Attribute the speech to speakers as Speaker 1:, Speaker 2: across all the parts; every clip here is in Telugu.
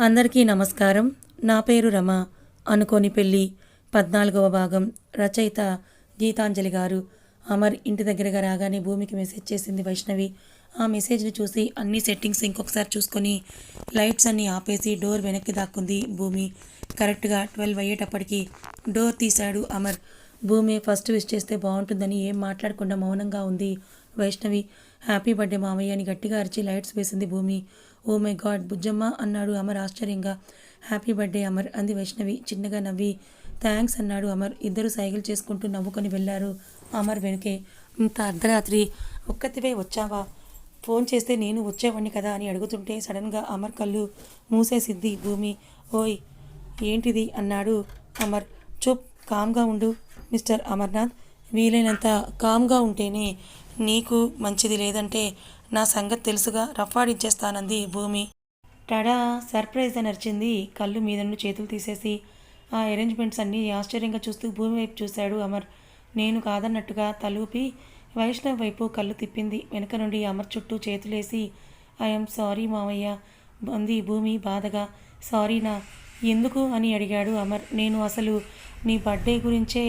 Speaker 1: అందరికీ నమస్కారం. నా పేరు రమ. అనుకోని పెళ్ళి పద్నాలుగవ భాగం. రచయిత గీతాంజలి గారు. అమర్ ఇంటి దగ్గరగా రాగానే భూమికి మెసేజ్ చేసింది వైష్ణవి. ఆ మెసేజ్ని చూసి అన్ని సెట్టింగ్స్ ఇంకొకసారి చూసుకొని లైట్స్ అన్నీ ఆపేసి డోర్ వెనక్కి దాక్కుంది భూమి. కరెక్ట్గా ట్వెల్వ్ అయ్యేటప్పటికి డోర్ తీశాడు అమర్. భూమి ఫస్ట్ విష్ చేస్తే బాగుంటుందని ఏం మాట్లాడకుండా మౌనంగా ఉంది వైష్ణవి. హ్యాపీ బర్త్డే మామయ్య అని గట్టిగా అరిచి లైట్స్ వేసింది భూమి. ఓ మై గాడ్ బుజ్జమ్మ అన్నాడు అమర్ ఆశ్చర్యంగా. హ్యాపీ బర్త్డే అమర్ అంది వైష్ణవి చిన్నగా నవ్వి. థ్యాంక్స్ అన్నాడు అమర్. ఇద్దరు సైకిల్ చేసుకుంటూ నవ్వుకొని వెళ్ళారు అమర్ వెనుకే. ఇంత అర్ధరాత్రి ఒక్కతివే వచ్చావా? ఫోన్ చేస్తే నేను వచ్చేవాడిని కదా అని అడుగుతుంటే సడన్గా అమర్ కళ్ళు మూసేసిద్ది భూమి. ఓయ్ ఏంటిది? అన్నాడు అమర్. చూప్ కామ్గా ఉండు మిస్టర్ అమర్నాథ్. వీలైనంత కామ్గా ఉంటేనే నీకు మంచిది లేదంటే నా సంగతి తెలుసుగా రఫాడించేస్తానంది భూమి. టడా సర్ప్రైజ్ అని అరిచింది కళ్ళు మీద నుండి చేతులు తీసేసి. ఆ అరేంజ్మెంట్స్ అన్నీ ఆశ్చర్యంగా చూస్తూ భూమి వైపు చూశాడు అమర్. నేను కాదన్నట్టుగా తలూపి వైష్ణవ్ వైపు కళ్ళు తిప్పింది. వెనక నుండి అమర్ చుట్టూ చేతులేసి ఐఎమ్ సారీ మావయ్య. అంది భూమి బాధగా. సారీనా ఎందుకు అని అడిగాడు అమర్. నేను అసలు నీ బర్త్డే గురించే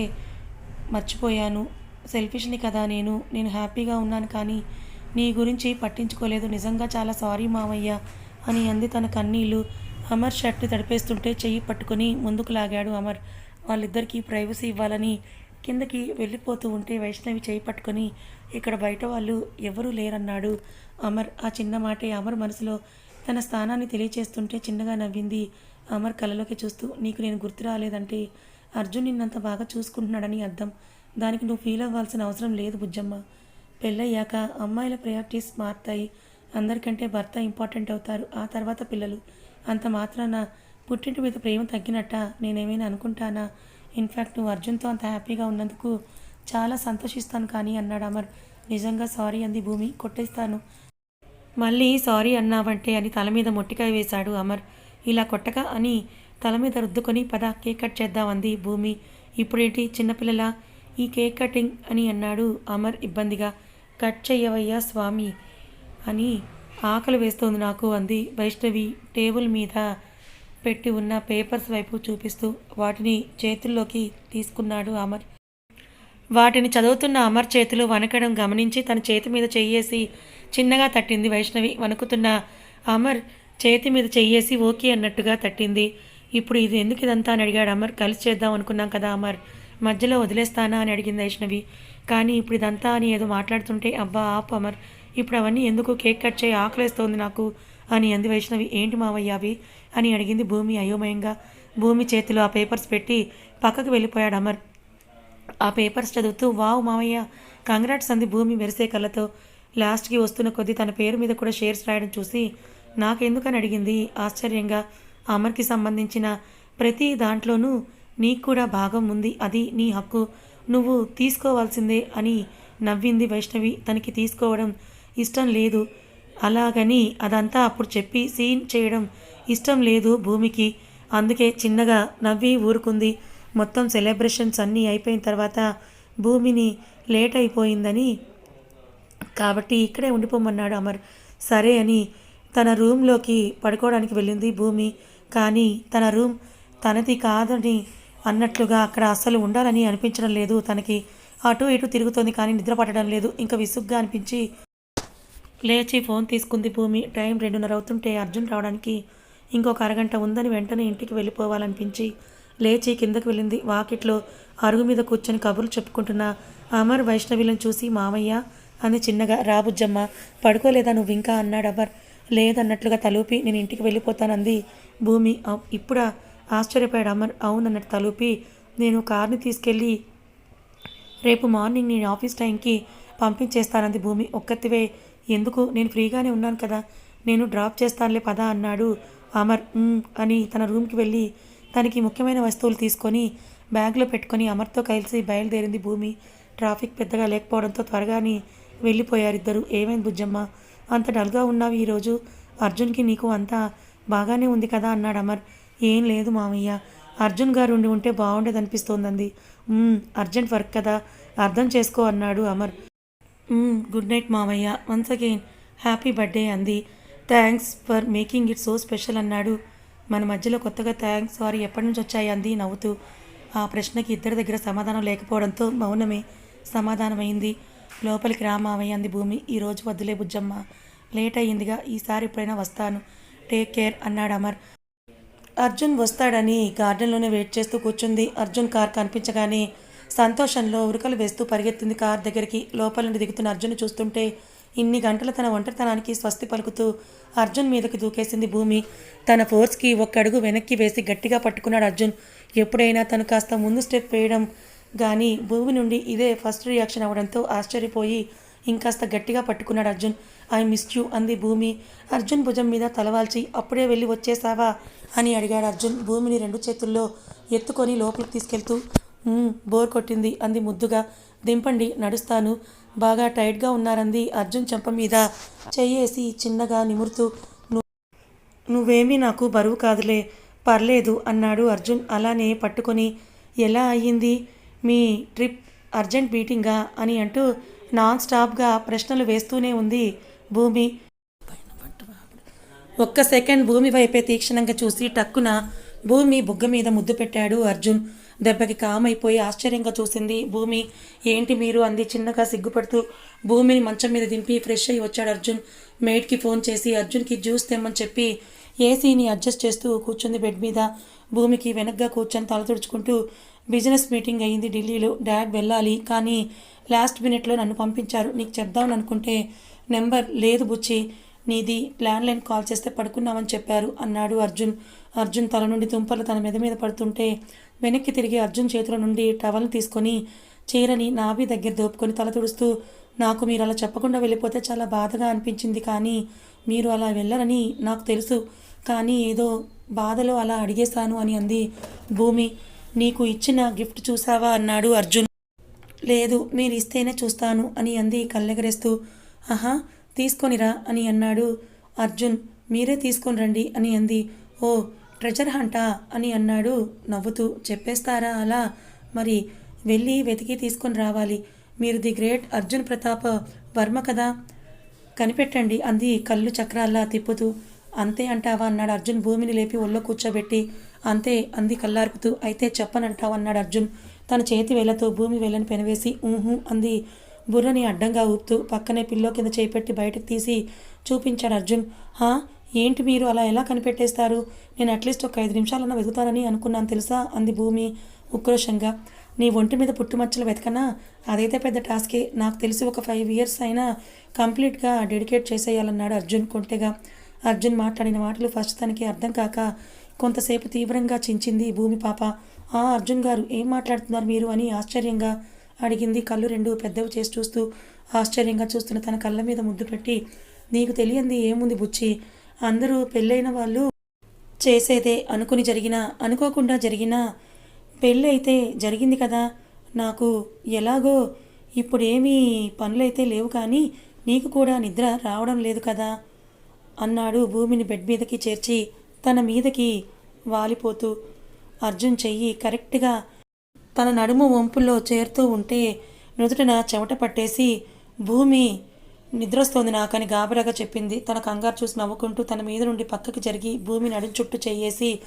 Speaker 1: మర్చిపోయాను. సెల్ఫిష్ని కదా నేను. నేను హ్యాపీగా ఉన్నాను కానీ నీ గురించి పట్టించుకోలేదు. నిజంగా చాలా సారీ మావయ్య అని అంది తన కన్నీళ్ళు అమర్ షర్ట్ తడిపేస్తుంటే చెయ్యి పట్టుకుని ముందుకు లాగాడు అమర్. వాళ్ళిద్దరికీ ప్రైవసీ ఇవ్వాలని కిందకి వెళ్ళిపోతూ ఉంటే వైష్ణవి చేయి పట్టుకొని ఇక్కడ బయట వాళ్ళు ఎవరూ లేరన్నాడు అమర్. ఆ చిన్న మాటే అమర్ మనసులో తన స్థానాన్ని తెలియచేస్తుంటే చిన్నగా నవ్వింది. అమర్ కళ్ళలోకి చూస్తూ నీకు నేను గుర్తు రాలేదంటే అర్జున్ నిన్నంత బాగా చూసుకుంటున్నాడని అర్థం. దానికి నువ్వు ఫీల్ అవ్వాల్సిన అవసరం లేదు బుజ్జమ్మ. పెళ్ళయ్యాక అమ్మాయిల ప్రయారిటీస్ మారుతాయి. అందరికంటే భర్త ఇంపార్టెంట్ అవుతారు. ఆ తర్వాత పిల్లలు. అంత మాత్రాన పుట్టింటి మీద ప్రేమ తగ్గినట్ట నేనేమైనా అనుకుంటానా? ఇన్ఫ్యాక్ట్ నువ్వు అర్జున్తో అంత హ్యాపీగా ఉన్నందుకు చాలా సంతోషిస్తాను కానీ అన్నాడు అమర్. నిజంగా సారీ అంది భూమి. కొట్టేస్తాను. మళ్ళీ సారీ అన్నావంటే అని తల మీద మొట్టికాయ వేశాడు అమర్. ఇలా కొట్టక అని తల మీద రుద్దుకొని పద కేక్ కట్ చేద్దాం అంది భూమి. ఇప్పుడేంటి చిన్నపిల్లల? ఈ కేక్ కటింగ్ అని అన్నాడు అమర్ ఇబ్బందిగా. కట్ చెయ్యవయ్యా స్వామి! అని ఆకలి వేస్తోంది నాకు అంది వైష్ణవి టేబుల్ మీద పెట్టి ఉన్న పేపర్స్ వైపు చూపిస్తూ వాటిని చేతుల్లోకి తీసుకున్నాడు అమర్. వాటిని చదువుతున్న అమర్ చేతులు వనకడం గమనించి తన చేతి మీద చెయ్యేసి చిన్నగా తట్టింది వైష్ణవి. వణుకుతున్న అమర్ చేతి మీద చెయ్యేసి ఓకే అన్నట్టుగా తట్టింది. ఇప్పుడు ఇది ఎందుకు ఇదంతా అని అడిగాడు అమర్. కలిసి చేద్దాం అనుకున్నాం కదా అమర్. మధ్యలో వదిలేస్తానా అని అడిగింది వైష్ణవి. కానీ ఇప్పుడు ఇదంతా అని ఏదో మాట్లాడుతుంటే అబ్బా ఆపు అమర్ ఇప్పుడు అవన్నీ ఎందుకు కేక్ కట్ చేయి ఆకలేస్తోంది నాకు అని అంది వైష్ణవి. ఏంటి మావయ్య అవి అని అడిగింది భూమి అయోమయంగా. భూమి చేతిలో ఆ పేపర్స్ పెట్టి పక్కకు వెళ్ళిపోయాడు అమర్. ఆ పేపర్స్ చదువుతూ వావ్ మావయ్య కంగ్రాట్స్ అంది భూమి మెరిసే కళ్ళతో. లాస్ట్కి వస్తున్న కొద్దీ తన పేరు మీద కూడా షేర్స్ రాయడం చూసి నాకెందుకని అడిగింది. ఆశ్చర్యంగా అమర్కి సంబంధించిన ప్రతి దాంట్లోనూ నీకు కూడా భాగం ఉంది. అది నీ హక్కు. నువ్వు తీసుకోవాల్సిందే అని నవ్వింది వైష్ణవి. తనకి తీసుకోవడం ఇష్టం లేదు. అలాగని అదంతా అప్పుడు చెప్పి సీన్ చేయడం ఇష్టం లేదు భూమికి. అందుకే చిన్నగా నవ్వి ఊరుకుంది. మొత్తం సెలబ్రేషన్స్ అన్నీ అయిపోయిన తర్వాత భూమిని లేట్ అయిపోయిందని. కాబట్టి ఇక్కడే ఉండిపోమన్నాడు అమర్. సరే అని తన రూమ్లోకి పడుకోవడానికి వెళ్ళింది భూమి. కానీ తన రూమ్ తనది కాదని అన్నట్లుగా అక్కడ అస్సలు ఉండాలని అనిపించడం లేదు. తనకి అటు ఇటు తిరుగుతోంది కానీ నిద్ర పట్టడం లేదు. ఇంకా విసుగ్గా అనిపించి లేచి ఫోన్ తీసుకుంది భూమి. టైం రెండున్నర అవుతుంటే అర్జున్ రావడానికి ఇంకొక అరగంట ఉందని వెంటనే ఇంటికి వెళ్ళిపోవాలనిపించి లేచి కిందకి వెళ్ళింది. వాకిట్లో అరుగు మీద కూర్చొని కబుర్లు చెప్పుకుంటున్న అమర్ వైష్ణవిలను చూసి మామయ్య అని చిన్నగా రాబుజ్జమ్మ పడుకోలేదా నువ్వు ఇంకా? అన్నాడు అమర్. లేదన్నట్లుగా తలూపి నేను ఇంటికి వెళ్ళిపోతానంది భూమి. ఇప్పుడా ఆశ్చర్యపోయాడు అమర్. అవునన్నట్టు తలూపి నేను కార్ని తీసుకెళ్ళి రేపు మార్నింగ్ నేను ఆఫీస్ టైంకి పంపించేస్తానంది భూమి. ఒక్కతివే ఎందుకు? నేను ఫ్రీగానే ఉన్నాను కదా. నేను డ్రాప్ చేస్తానులే పదా అన్నాడు అమర్. అని తన రూమ్కి వెళ్ళి తనకి ముఖ్యమైన వస్తువులు తీసుకొని బ్యాగ్లో పెట్టుకొని అమర్తో కలిసి బయలుదేరింది భూమి. ట్రాఫిక్ పెద్దగా లేకపోవడంతో త్వరగానే వెళ్ళిపోయారు ఇద్దరు ఏమైంది బుజ్జమ్మ? అంత డల్గా ఉన్నావు ఈరోజు. అర్జున్కి నీకు అంతా బాగానే ఉంది కదా అన్నాడు అమర్. ఏం లేదు మామయ్య. అర్జున్ గారు ఉండి ఉంటే బాగుండేది అనిపిస్తోందంది అర్జెంట్ వర్క్ కదా. అర్థం చేసుకో అన్నాడు అమర్. గుడ్ నైట్ మామయ్య. వన్స్ అగైన్ హ్యాపీ బర్త్డే అంది. Thanks for making it so special అన్నాడు. మన మధ్యలో కొత్తగా థ్యాంక్స్ సారీ ఎప్పటి నుంచి వచ్చాయి అంది నవ్వుతూ. ఆ ప్రశ్నకి ఇద్దరి దగ్గర సమాధానం లేకపోవడంతో మౌనమే సమాధానమైంది. లోపలికి రామావయ్య అంది భూమి. ఈరోజు వద్దులే బుజ్జమ్మ. లేట్ అయ్యిందిగా. ఈసారి ఎప్పుడైనా వస్తాను. టేక్ కేర్ అన్నాడు అమర్. అర్జున్ వస్తాడని గార్డెన్లోనే వెయిట్ చేస్తూ కూర్చుంది. అర్జున్ కార్ కనిపించగానే సంతోషంలో ఉరుకలు వేస్తూ పరిగెత్తింది కార్ దగ్గరికి. లోపల నుండి దిగుతున్న అర్జున్ చూస్తుంటే ఇన్ని గంటలు తన ఒంటరితనానికి స్వస్తి పలుకుతూ అర్జున్ మీదకి దూకేసింది భూమి. తన ఫోర్స్కి ఒక్క అడుగు వెనక్కి వేసి గట్టిగా పట్టుకున్నాడు అర్జున్. ఎప్పుడైనా తను కాస్త ముందు స్టెప్ వేయడం కానీ భూమి నుండి ఇదే ఫస్ట్ రియాక్షన్ అవ్వడంతో ఆశ్చర్యపోయి ఇంకాస్త గట్టిగా పట్టుకున్నాడు అర్జున్. ఐ మిస్ యూ అంది భూమి. అర్జున్ భుజం మీద తలవాల్చి అప్పుడే వెళ్ళి వచ్చేసావా? అని అడిగాడు అర్జున్ భూమిని రెండు చేతుల్లో ఎత్తుకొని లోపలికి తీసుకెళ్తూ. బోర్ కొట్టింది అంది ముద్దుగా. దింపండి నడుస్తాను. బాగా టైట్గా ఉన్నారంది అర్జున్ చెంప మీద. చెయ్యేసి చిన్నగా నిమురుతూ నువ్వేమీ నాకు బరువు కాదులే పర్లేదు అన్నాడు అర్జున్. అలానే పట్టుకొని ఎలా అయ్యింది? మీ ట్రిప్ అర్జెంట్ మీటింగా? అని అంటూ నాన్ స్టాప్గా ప్రశ్నలు వేస్తూనే ఉంది భూమి. ఒక్క సెకండ్ భూమి వైపే తీక్షణంగా చూసి టక్కున భూమి బుగ్గ మీద ముద్దు పెట్టాడు అర్జున్. దెబ్బకి కామైపోయి ఆశ్చర్యంగా చూసింది భూమి. ఏంటి మీరు అంది చిన్నగా సిగ్గుపడుతూ. భూమిని మంచం మీద దింపి ఫ్రెష్ అయ్యి వచ్చాడు అర్జున్. మేడ్కి ఫోన్ చేసి అర్జున్కి జ్యూస్ తెమ్మని చెప్పి ఏసీని అడ్జస్ట్ చేస్తూ కూర్చుంది బెడ్ మీద. భూమికి వెనక్గా కూర్చొని తల తుడుచుకుంటూ బిజినెస్ మీటింగ్ అయ్యింది ఢిల్లీలో. డాడ్ వెళ్ళాలి కానీ లాస్ట్ మినిట్లో నన్ను పంపించారు. నీకు చెప్దామని అనుకుంటే నెంబర్ లేదు బుచ్చి నీది ల్యాండ్లైన్ కాల్ చేస్తే పడుకున్నామని చెప్పారు అన్నాడు అర్జున్. అర్జున్ తల నుండి తుంపలు తన మీద మీద పడుతుంటే వెనక్కి తిరిగి అర్జున్ చేతుల నుండి టవల్ తీసుకొని చీరని నాభి దగ్గర దోపుకొని తల తుడుస్తూ నాకు మీరు అలా చెప్పకుండా వెళ్ళిపోతే చాలా బాధగా అనిపించింది కానీ మీరు అలా వెళ్ళరని నాకు తెలుసు. కానీ ఏదో బాధలో అలా అడిగేశాను అని అంది భూమి. నీకు ఇచ్చిన గిఫ్ట్ చూసావా అన్నాడు అర్జున్. లేదు మీరు ఇస్తేనే చూస్తాను అని అంది కళ్ళెగరేస్తూ. ఆహా తీసుకొనిరా అని అన్నాడు అర్జున్. మీరే తీసుకొని రండి అని అంది. ఓ ట్రెజర్ హంటా అని అన్నాడు. నవ్వుతూ చెప్పేస్తారా అలా? మరి వెళ్ళి వెతికి తీసుకొని రావాలి. మీరు ది గ్రేట్ అర్జున్ ప్రతాప్ వర్మ కదా? కనిపెట్టండి అంది కళ్ళు చక్రాల్లా తిప్పుతూ. అంతే అంటావా? అన్నాడు అర్జున్ భూమిని లేపి ఒళ్ళో కూర్చోబెట్టి. అంతే అంది కల్లార్పుతూ అయితే చెప్పనంటావు అన్నాడు అర్జున్. తన చేతి వేళ్ళతో భూమి వేళ్ళని పెనవేసి ఊహు అంది. బుర్రని అడ్డంగా ఊపుతూ పక్కనే పిల్లో కింద చేపెట్టి బయటకు తీసి చూపించాడు అర్జున్. హా ఏంటి మీరు అలా ఎలా కనిపెట్టేస్తారు? నేను అట్లీస్ట్ ఒక ఐదు నిమిషాలన్నా వెతుకుతానని అనుకున్నాను తెలుసా? అంది భూమి ఉక్రోషంగా. నీ ఒంటి మీద పుట్టుమచ్చలు వెతకనా? అదైతే పెద్ద టాస్కే. నాకు తెలిసి ఒక ఫైవ్ ఇయర్స్ అయినా కంప్లీట్గా డెడికేట్ చేసేయాలన్నాడు అర్జున్ కొంటెగా. అర్జున్ మాట్లాడిన మాటలు ఫస్ట్ తనకి అర్థం కాక కొంతసేపు తీవ్రంగా చించింది భూమి పాప. ఆ అర్జున్ గారు ఏం మాట్లాడుతున్నారు మీరు? అని ఆశ్చర్యంగా అడిగింది కళ్ళు రెండు పెద్దవి చేసి చూస్తూ. ఆశ్చర్యంగా చూస్తున్న తన కళ్ళ మీద ముద్దు పెట్టి నీకు తెలియంది ఏముంది బుచ్చి అందరూ పెళ్ళైన వాళ్ళు చేసేదే అనుకుని జరిగినా అనుకోకుండా జరిగినా పెళ్ళి అయితే జరిగింది కదా. నాకు ఎలాగో ఇప్పుడేమీ పనులైతే లేవు కానీ నీకు కూడా నిద్ర రావడం లేదు కదా అన్నాడు భూమిని బెడ్ మీదకి చేర్చి. తన మీదకి వాలిపోతూ అర్జున్ చెయ్యి కరెక్ట్గా తన నడుము వంపుల్లో చేరుతూ ఉంటే నుదుటిన చెమట పట్టేసి భూమి నిద్రొస్తోంది నాకని గాబరాగా చెప్పింది. తన కంగారు చూసి నవ్వుకుంటూ తన మీద నుండి పక్కకి జరిగి భూమి నడుం చుట్టూ చెయ్యేసి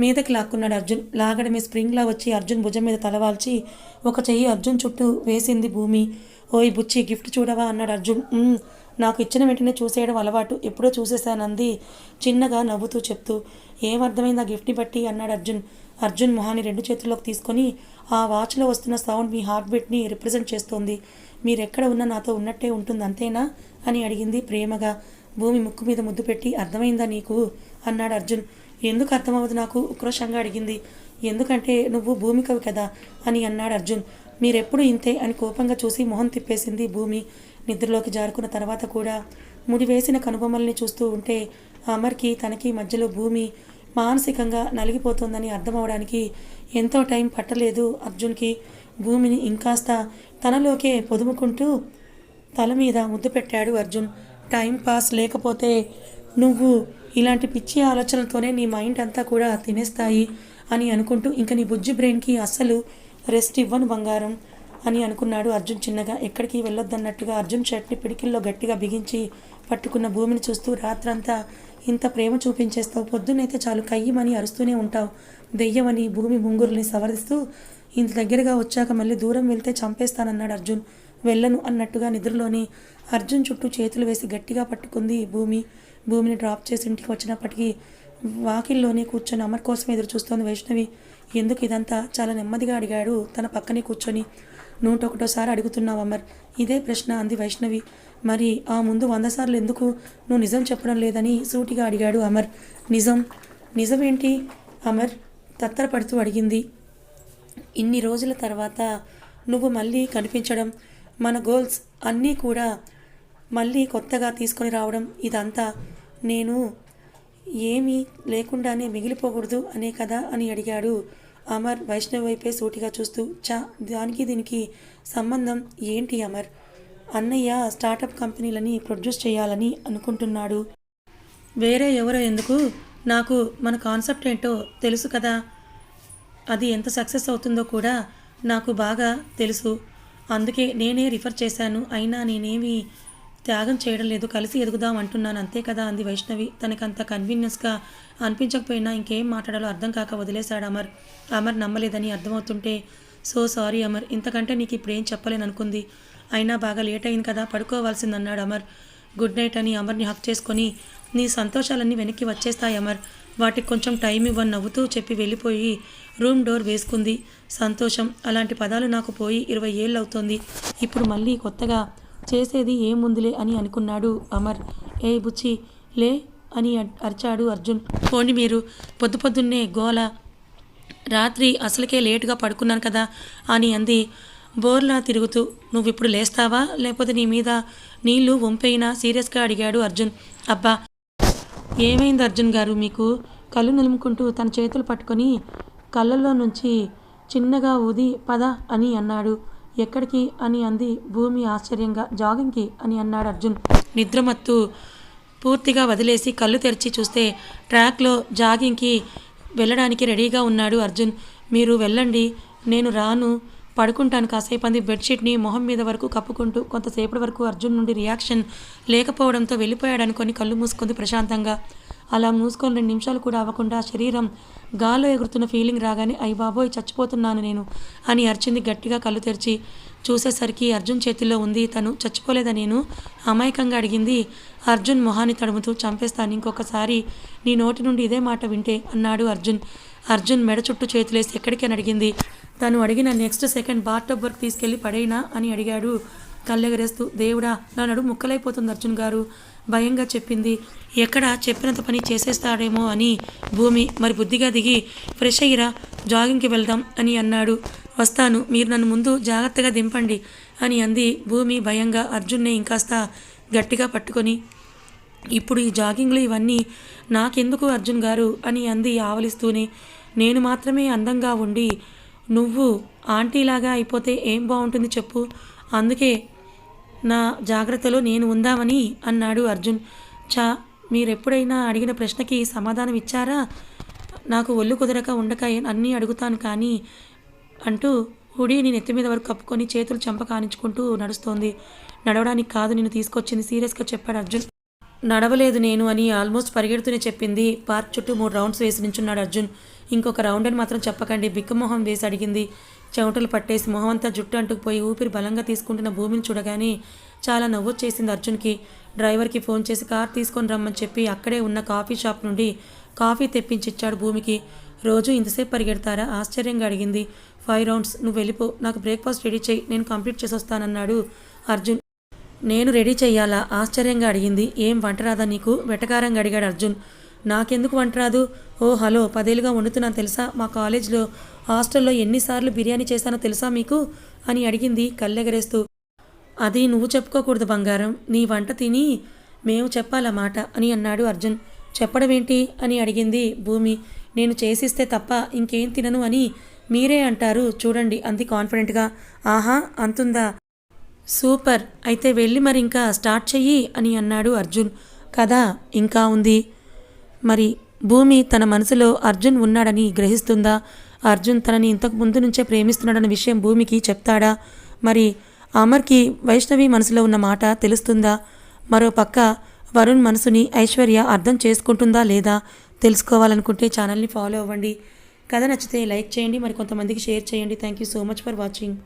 Speaker 1: మీదకి లాక్కున్నాడు అర్జున్. లాగడమే స్ప్రింగ్లా వచ్చి అర్జున్ భుజం మీద తలవాల్చి ఒక చెయ్యి అర్జున్ చుట్టూ వేసింది భూమి. ఓయ్ బుచ్చి గిఫ్ట్ చూడవా? అన్నాడు అర్జున్. నాకు ఇచ్చిన వెంటనే చూసేయడం అలవాటు. ఎప్పుడో చూసేశానంది. చిన్నగా నవ్వుతూ చెప్తూ ఏమర్థమైంది ఆ గిఫ్ట్ని బట్టి? అన్నాడు అర్జున్. అర్జున్ మొహాన్ని రెండు చేతుల్లోకి తీసుకొని ఆ వాచ్లో వస్తున్న సౌండ్ మీ హార్ట్ బీట్ని రిప్రజెంట్ చేస్తోంది. మీరెక్కడ ఉన్నా నాతో ఉన్నట్టే ఉంటుంది అంతేనా? అని అడిగింది ప్రేమగా. భూమి ముక్కు మీద ముద్దు పెట్టి అర్థమైందా నీకు? అన్నాడు అర్జున్. ఎందుకు అర్థమవ్వదు నాకు? ఉక్రోషంగా అడిగింది. ఎందుకంటే నువ్వు భూమికవి కదా? అని అన్నాడు అర్జున్. మీరెప్పుడు ఇంతే? అని కోపంగా చూసి మొహం తిప్పేసింది భూమి. నిద్రలోకి జారుకున్న తర్వాత కూడా ముడి వేసిన కనుబొమ్మల్ని చూస్తూ ఉంటే అమర్కి తనకి మధ్యలో భూమి మానసికంగా నలిగిపోతుందని అర్థమవడానికి ఎంతో టైం పట్టలేదు అర్జున్కి. భూమిని ఇంకాస్త తనలోకే పొదుముకుంటూ తల మీద ముద్దు పెట్టాడు అర్జున్. టైం పాస్ లేకపోతే నువ్వు ఇలాంటి పిచ్చి ఆలోచనలతోనే నీ మైండ్ అంతా కూడా తినేస్తాయి అని అనుకుంటూ ఇంక నీ బుజ్జి బ్రెయిన్కి అస్సలు రెస్ట్ ఇవ్వను బంగారం. అని అనుకున్నాడు అర్జున్ చిన్నగా. ఎక్కడికి వెళ్ళొద్దన్నట్టుగా అర్జున్ షర్ట్ని పిడికిల్లో గట్టిగా బిగించి పట్టుకున్న భూమిని చూస్తూ రాత్రంతా ఇంత ప్రేమ చూపించేస్తావు? పొద్దున్నైతే చాలు కయ్యమని అరుస్తూనే ఉంటావు. దెయ్యమని భూమి ముంగురుల్ని సవరిస్తూ ఇంత దగ్గరగా వచ్చాక మళ్ళీ దూరం వెళ్తే చంపేస్తానన్నాడు అర్జున్. వెళ్ళను అన్నట్టుగా నిద్రలోని అర్జున్ చుట్టూ చేతులు వేసి గట్టిగా పట్టుకుంది భూమి. భూమిని డ్రాప్ చేసి ఇంటికి వచ్చినప్పటికీ వాకిల్లోనే కూర్చొని అమర్ కోసం ఎదురు చూస్తోంది వైష్ణవి. ఎందుకు ఇదంతా? చాలా నెమ్మదిగా అడిగాడు తన పక్కనే కూర్చొని. నూట ఒకటోసారి అడుగుతున్నావు అమర్? ఇదే ప్రశ్న అంది వైష్ణవి. మరి ఆ ముందు వంద సార్లు ఎందుకు నువ్వు నిజం చెప్పడం లేదని సూటిగా అడిగాడు అమర్. నిజం? నిజమేంటి? అమర్ తత్తరపడుతూ అడిగింది. ఇన్ని రోజుల తర్వాత నువ్వు మళ్ళీ కనిపించడం మన గోల్స్ అన్నీ కూడా మళ్ళీ కొత్తగా తీసుకొని రావడం ఇదంతా నేను ఏమీ లేకుండానే మిగిలిపోకూడదు అనే కదా అని అడిగాడు అమర్ వైష్ణవ్ వైపే సూటిగా చూస్తూ చా దానికి దీనికి సంబంధం ఏంటి అమర్? అన్నయ్య స్టార్టప్ కంపెనీలని ప్రొడ్యూస్ చేయాలని అనుకుంటున్నాడు. వేరే ఎవరో ఎందుకు? నాకు మన కాన్సెప్ట్ ఏంటో తెలుసు కదా. అది ఎంత సక్సెస్ అవుతుందో కూడా నాకు బాగా తెలుసు. అందుకే నేనే రిఫర్ చేశాను. అయినా నేనేమి త్యాగం చేయడం లేదు కలిసి ఎదుగుదాం అంటున్నాను. అంతే కదా అంది వైష్ణవి. తనకంత కన్వీనియన్స్గా అనిపించకపోయినా ఇంకేం మాట్లాడాలో అర్థం కాక వదిలేశాడు అమర్. అమర్ నమ్మలేదని అర్థమవుతుంటే సో సారీ అమర్ ఇంతకంటే నీకు ఇప్పుడు ఏం చెప్పలేను అనుకుంది. అయినా బాగా లేట్ అయింది కదా పడుకోవాల్సిందన్నాడు అమర్. గుడ్ నైట్ అని అమర్ని హక్ చేసుకొని నీ సంతోషాలన్నీ వెనక్కి వచ్చేస్తాయి అమర్. వాటికి కొంచెం టైం ఇవ్వని నవ్వుతూ చెప్పి వెళ్ళిపోయి రూమ్ డోర్ వేసుకుంది. సంతోషం అలాంటి పదాలు నాకు పోయి ఇరవై ఏళ్ళు అవుతోంది. ఇప్పుడు మళ్ళీ కొత్తగా చేసేది ఏముందిలే అని అనుకున్నాడు అమర్. ఏ బుచ్చి లే అని అరిచాడు అర్జున్. పోండి మీరు. పొద్దు పొద్దున్నే గోల. రాత్రి అసలుకే లేటుగా పడుకున్నాను కదా అని అంది. బోర్లా తిరుగుతూ నువ్వు ఇప్పుడు లేస్తావా? లేకపోతే నీ మీద నీళ్ళు వంపైనా సీరియస్గా అడిగాడు అర్జున్. అబ్బా ఏమైంది అర్జున్ గారు మీకు? కళ్ళు నిలుముకుంటూ తన చేతులు పట్టుకొని కళ్ళల్లో నుంచి చిన్నగా ఊది పద అని అన్నాడు. ఎక్కడికి అని అంది భూమి ఆశ్చర్యంగా. జాగింగ్కి అని అన్నాడు అర్జున్. నిద్రమత్తు పూర్తిగా వదిలేసి కళ్ళు తెరిచి చూస్తే ట్రాక్లో జాగింగ్కి వెళ్ళడానికి రెడీగా ఉన్నాడు అర్జున్. మీరు వెళ్ళండి నేను రాను. పడుకుంటాను కాసేపు అంది బెడ్షీట్ని మొహం మీద వరకు కప్పుకుంటూ. కొంతసేపటి వరకు అర్జున్ నుండి రియాక్షన్ లేకపోవడంతో వెళ్ళిపోయాడనుకొని కళ్ళు మూసుకుంది ప్రశాంతంగా. అలా మూసుకొని రెండు నిమిషాలు కూడా అవ్వకుండా శరీరం గాల్లో ఎగురుతున్న ఫీలింగ్ రాగానే అయ్యి బాబోయ్ చచ్చిపోతున్నాను నేను అని అర్చింది గట్టిగా కళ్ళు తెరిచి. చూసేసరికి అర్జున్ చేతిలో ఉంది. తను చచ్చిపోలేదా నేను? అమాయకంగా అడిగింది. అర్జున్ మొహాన్ని తడుముతూ చంపేస్తాను ఇంకొకసారి నీ నోటి నుండి ఇదే మాట వింటే అన్నాడు అర్జున్. అర్జున్ మెడ చుట్టూ చేతులేసి ఎక్కడికని? అడిగింది. తను అడిగిన నెక్స్ట్ సెకండ్ బాత్ టబ్ వరకు తీసుకెళ్ళి పడేనా అని అడిగాడు. కళ్ళెగరేస్తూ దేవుడా నా నడు ముక్కలైపోతుంది అర్జున్ గారు భయంగా చెప్పింది. ఎక్కడ చెప్పినంత పని చేసేస్తాడేమో అని భూమి మరి బుద్ధిగా దిగి ఫ్రెష్ అయ్యిరా జాగింగ్కి వెళ్దాం అని అన్నాడు. వస్తాను మీరు నన్ను ముందు జాగ్రత్తగా దింపండి అని అంది భూమి భయంగా. అర్జున్నే ఇంకాస్త గట్టిగా పట్టుకొని ఇప్పుడు ఈ జాగింగ్లు ఇవన్నీ నాకెందుకు అర్జున్ గారు? అని అంది ఆవలిస్తూనే. నేను మాత్రమే అందంగా ఉండి నువ్వు ఆంటీలాగా అయిపోతే ఏం బాగుంటుంది చెప్పు. అందుకే నా జాగ్రత్తలో నేను ఉందామని అన్నాడు అర్జున్. చా మీరెప్పుడైనా అడిగిన ప్రశ్నకి సమాధానం ఇచ్చారా? నాకు ఒళ్ళు కుదరక ఉండక అన్నీ అడుగుతాను కానీ అంటూ హుడీని నెత్తి మీద వరకు కప్పుకొని చేతులు చెంప కానించుకుంటూ నడుస్తోంది. నడవడానికి కాదు నేను తీసుకొచ్చింది సీరియస్గా చెప్పాడు అర్జున్. నడవలేదు నేను అని ఆల్మోస్ట్ పరిగెడుతూనే చెప్పింది. పార్క్ చుట్టూ మూడు రౌండ్స్ వేసి నించున్నాడు అర్జున్. ఇంకొక రౌండ్ అని మాత్రం చెప్పకండి. బిక్కమొహం వేసి అడిగింది. చెమటలు పట్టేసి మొహమంతా జుట్టు అంటుకుపోయి ఊపిరి బలంగా తీసుకుంటున్న భూమిని చూడగానే చాలా నవ్వొచ్చేసింది అర్జున్కి. డ్రైవర్కి ఫోన్ చేసి కార్ తీసుకొని రమ్మని చెప్పి అక్కడే ఉన్న కాఫీ షాప్ నుండి కాఫీ తెప్పించిచ్చాడు భూమికి. రోజు ఇంతసేపు పరిగెడతారా? ఆశ్చర్యంగా అడిగింది. ఫైవ్ రౌండ్స్ నువ్వు వెళ్ళిపో. నాకు బ్రేక్ఫాస్ట్ రెడీ చేయి. నేను కంప్లీట్ చేసి వస్తానన్నాడు అర్జున్. నేను రెడీ చెయ్యాలా? ఆశ్చర్యంగా అడిగింది. ఏం వంట రాదా నీకు? వెటకారంగా అడిగాడు అర్జున్. నాకెందుకు వంట రాదు? ఓ హలో పదేళ్ళుగా వండుతున్నాను తెలుసా? మా కాలేజ్లో హాస్టల్లో ఎన్నిసార్లు బిర్యానీ చేశానో తెలుసా మీకు? అని అడిగింది కళ్ళెగరేస్తూ. అది నువ్వు చెప్పుకోకూడదు బంగారం. నీ వంట తిని మేము చెప్పాలన్నమాట మాట అని అన్నాడు అర్జున్. చెప్పడం ఏంటి అని అడిగింది భూమి. నేను చేసిస్తే తప్ప ఇంకేం తినను అని మీరే అంటారు. చూడండి అంది కాన్ఫిడెంట్గా. ఆహా అంతుందా? సూపర్. అయితే వెళ్ళి మరి ఇంకా స్టార్ట్ చెయ్యి అని అన్నాడు అర్జున్. కదా ఇంకా ఉంది. మరి భూమి తన మనసులో అర్జున్ ఉన్నాడని గ్రహిస్తుందా? అర్జున్ తనని ఇంతకు ముందు నుంచే ప్రేమిస్తున్నాడన్న విషయం భూమికి చెప్తాడా? మరి అమర్కి వైష్ణవి మనసులో ఉన్న మాట తెలుస్తుందా? మరో పక్క వరుణ్ మనసుని ఐశ్వర్య అర్థం చేసుకుంటుందా లేదా తెలుసుకోవాలనుకుంటే ఛానల్ని ఫాలో అవ్వండి. కథ నచ్చితే లైక్ చేయండి మరి కొంతమందికి షేర్ చేయండి. Thank you so much for watching